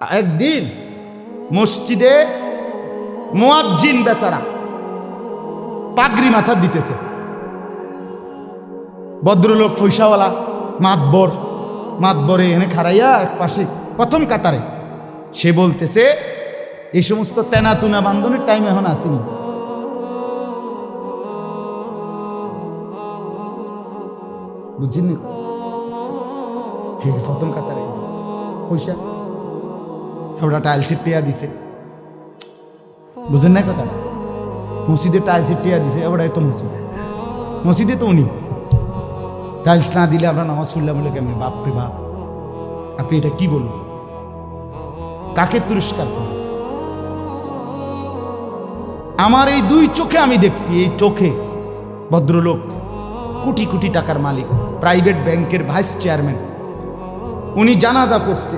একদিন মসজিদে মোয়াজ্জিন বেচারা পাগড়ি মাথা দিতেছে। ভদ্রলোক পয়সাওয়ালা মাতবর, মাতবরে এনে খাড়াইয়া এক পাশে প্রথম কাতারে। সে বলতেছে এই সমস্ত তেনা তুনা বান্ধনের টাইম এখন আসেনি। বুঝছেন প্রথম কাতারে। পয়সা ওটা টাইলসের টিয়া দিছে। বুঝেন না কথাটা মসজিদে টাইলসের টিয়া দিছে ওটাই তো মসজিদে মসজিদে তো উনি। টাইলস না দিলে আমরা নামাজ পড়লাম বলে কেমন? বাপ রে বাপ। আপনি এটা কি বলুন কাকে তুরস্কার করবেন আমার এই দুই চোখে আমি দেখছি, এই চোখে ভদ্রলোক, কোটি কোটি টাকার মালিক প্রাইভেট ব্যাংকের ভাইস চেয়ারম্যান উনি জানাজা করছে।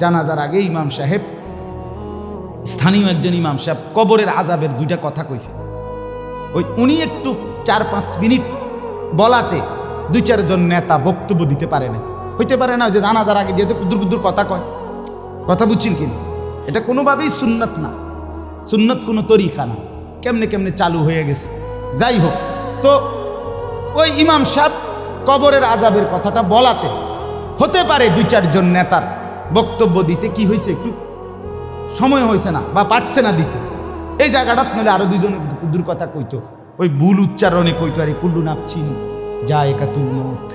জানাজার আগে ইমাম সাহেব, স্থানীয় একজন ইমাম সাহেব কবরের আজাবের দুইটা কথা কইছে। ওই উনি একটু চার পাঁচ মিনিট বলাতে দুই চারজন নেতা বক্তব্য দিতে পারে না হইতে পারে না যে জানাজার আগে যেহেতু কুদুর কুদুর কথা কয়। কথা বুঝছেন কিনা এটা কোনোভাবেই সুন্নত না। সুন্নত কোনো তরিকা না। কেমনে কেমনে চালু হয়ে গেছে। যাই হোক, তো ওই ইমাম সাহেব কবরের আজাবের কথাটা বলাতে হতে পারে দুই চারজন নেতার। বক্তব্য দিতে কি হয়েছে একটু? সময় হয়েছে না বা পারছে না দিতে। এই জায়গাটা নাহলে আরও দুজন দূর কথা কইতো। ওই ভুল উচ্চারণে কইতো, আরে কুল্লু নাপছিন যা একাতুল মত।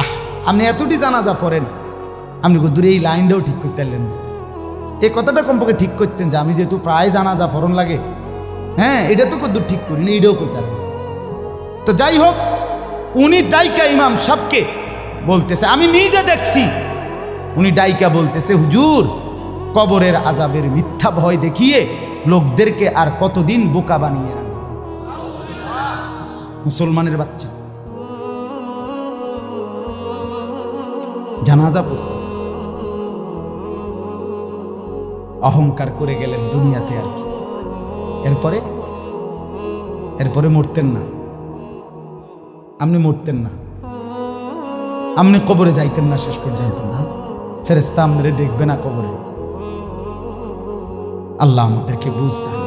আহ, আপনি এতটি জানাজা পড়েন, আপনি দূরে এই লাইনটাও ঠিক করতে পারলেন না। এই কথাটা কমপক্ষে ঠিক করতেন যে আমি যেহেতু প্রায় জানাজা ফরন লাগে হ্যাঁ এটা তো কদ্দূর ঠিক করিনি, এটাও করতে তো যাই হোক, উনি ডাইকা ইমাম সাহকে বলতেছে, আমি নিজে দেখছি উনি ডাইকা বলতেছে, হুজুর, কবরের আজাবের মিথ্যা ভয় দেখিয়ে লোকদেরকে আর কতদিন বোকা বানিয়ে রাখবে? মুসলমানের বাচ্চা। জানাজা পড়ছে। অহংকার করে গেলেন দুনিয়াতে আর কি। এরপরে? এরপরে মরতেন না। আপনি মরতেন না। আপনি কবরে যাইতেন না শেষ পর্যন্ত, না? ফেরেস্তা আমাদের দেখবে না কবরে। আল্লাহ আমাদেরকে বুঝতেন